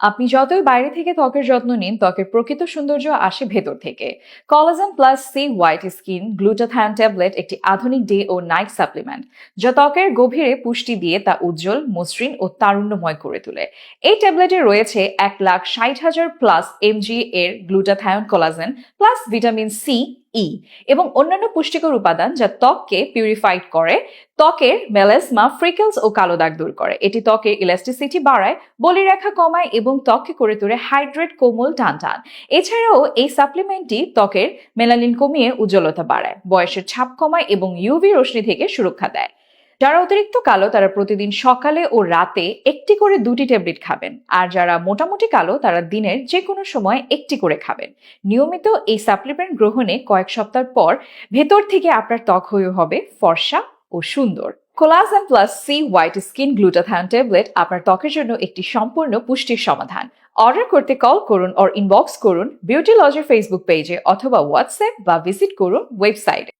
আপনি যতই বাইরে থেকে ত্বকের যত্ন নিন, ত্বকের প্রকৃত সৌন্দর্য আসে ভেতর থেকে। Collagen plus C white skin glutathione tablet একটি আধুনিক ডে ও নাইট সাপ্লিমেন্ট যা ত্বকের গভীরে পুষ্টি দিয়ে তা উজ্জ্বল, মসৃণ ও তারুণ্যময় করে তোলে। এই ট্যাবলেটে রয়েছে এক লাখ ষাট হাজার প্লাস এমজি এর glutathione collagen plus vitamin C E এবং অন্যান্য পুষ্টিকর উপাদান যা ত্বককে পিউরিফাইড করে, ত্বকের মেলাসমা ফ্রিকেলস ও কালো দাগ দূর করে। এটি ত্বকের ইলাস্টিসিটি বাড়ায় বলিরেখা কমায় এবং ত্বককে করে তোলে হাইড্রেট কোমল টান টান এছাড়াও এই সাপ্লিমেন্টটি ত্বকের মেলানিন কমিয়ে উজ্জ্বলতা বাড়ায়, বয়সের ছাপ কমায় এবং ইউভি রশ্মি থেকে সুরক্ষা দেয়। যারা অতিরিক্ত কালো, তারা প্রতিদিন সকালে ও রাতে একটি করে দুটি ট্যাবলেট খাবেন। আর যারা মোটামুটি কালো, তারা দিনের যে কোনো সময় একটি করে খাবেন। নিয়মিত এই সাপ্লিমেন্ট গ্রহণে কয়েক সপ্তাহ পর ভেতর থেকে আপনার ত্বক হয়ে হবে ফর্সা ও সুন্দর। Collagen plus C white skin glutathione tablet আপনার ত্বকের জন্য একটি সম্পূর্ণ পুষ্টির সমাধান। অর্ডার করতে কল করুন অর ইনবক্স করুন বিউটি লজের ফেসবুক পেজে অথবা হোয়াটসঅ্যাপ বা ভিজিট করুন ওয়েবসাইটে